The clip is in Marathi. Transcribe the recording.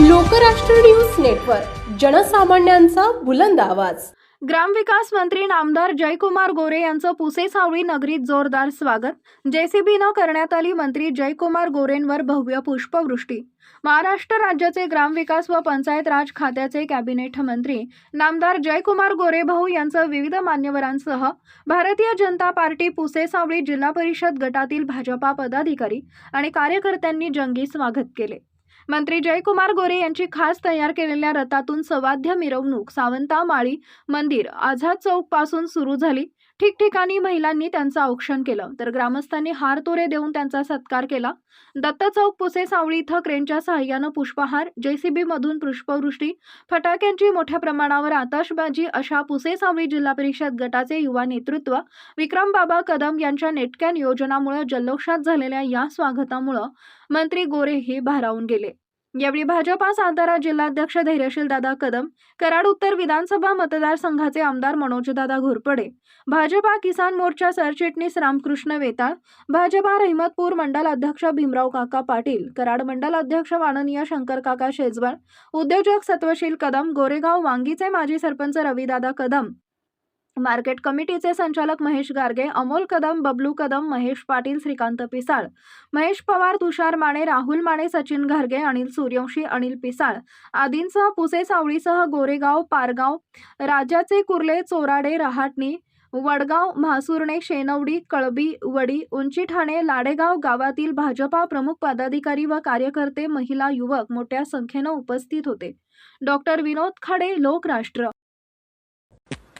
लोकराष्ट्र न्यूज नेटवर्क जनसामान्यांचा बुलंद आवाज. ग्रामविकास मंत्री नामदार जयकुमार गोरे यांचं पुसे सावळी नगरीत जोरदार स्वागत. जेसीबीनं करण्यात आली मंत्री जयकुमार गोरेंवर भव्य पुष्पवृष्टी. महाराष्ट्र राज्याचे ग्रामविकास व पंचायत राज खात्याचे कॅबिनेट मंत्री नामदार जयकुमार गोरे भाऊ यांचं विविध मान्यवरांसह भारतीय जनता पार्टी पुसे सावळी जिल्हा परिषद गटातील भाजपा पदाधिकारी आणि कार्यकर्त्यांनी जंगी स्वागत केले. मंत्री जयकुमार गोरे यांची खास तयार केलेल्या रथातून सवाध्य मिरवणूक सावंता माळी मंदिर आझाद चौकपासून सुरू झाली. ठिकठिकाणी महिलांनी त्यांचं औक्षण केलं. तर ग्रामस्थांनी हारतोरे देऊन त्यांचा सत्कार केला. दत्त चौक पुसे सावळी इथं क्रेनच्या सहाय्यानं पुष्पहार जेसीबी मधून पुष्पवृष्टी फटाक्यांची मोठ्या प्रमाणावर आताशबाजी अशा पुसे सावळी जिल्हा परिषद गटाचे युवा नेतृत्व विक्रम बाबा कदम यांच्या नेटक्या नियोजनामुळे जल्लोषात झालेल्या या स्वागतामुळं मंत्री गोरे हे भारावून गेले. यावेळी भाजपा सातारा जिल्हाध्यक्ष धैर्यशील दादा कदम कराड उत्तर विधानसभा मतदारसंघाचे आमदार मनोजदादा घोरपडे भाजपा किसान मोर्चा सरचिटणीस रामकृष्ण वेताळ भाजपा रहिमतपूर मंडल अध्यक्ष भीमराव काका पाटील कराड मंडल अध्यक्ष माननीय शंकर काका शेजवळ उद्योजक सत्वशील कदम गोरेगाव वांगीचे माजी सरपंच रविदादा कदम मार्केट कमिटीचे संचालक महेश गारगे अमोल कदम बबलू कदम महेश पाटील श्रीकांत पिसाळ महेश पवार तुषार माने राहुल माने सचिन घारगे अनिल सूर्यवंशी अनिल पिसाळ आदींसह पुसे सावळीसह गोरेगाव पारगाव राजाचे कुर्ले चोराडे रहाटणी वडगाव म्हासुर्णे शेनवडी कळबी वडी उंची ठाणे लाडेगाव गावातील भाजपा प्रमुख पदाधिकारी व कार्यकर्ते महिला युवक मोठ्या संख्येनं उपस्थित होते. डॉक्टर विनोद खाडे लोकराष्ट्र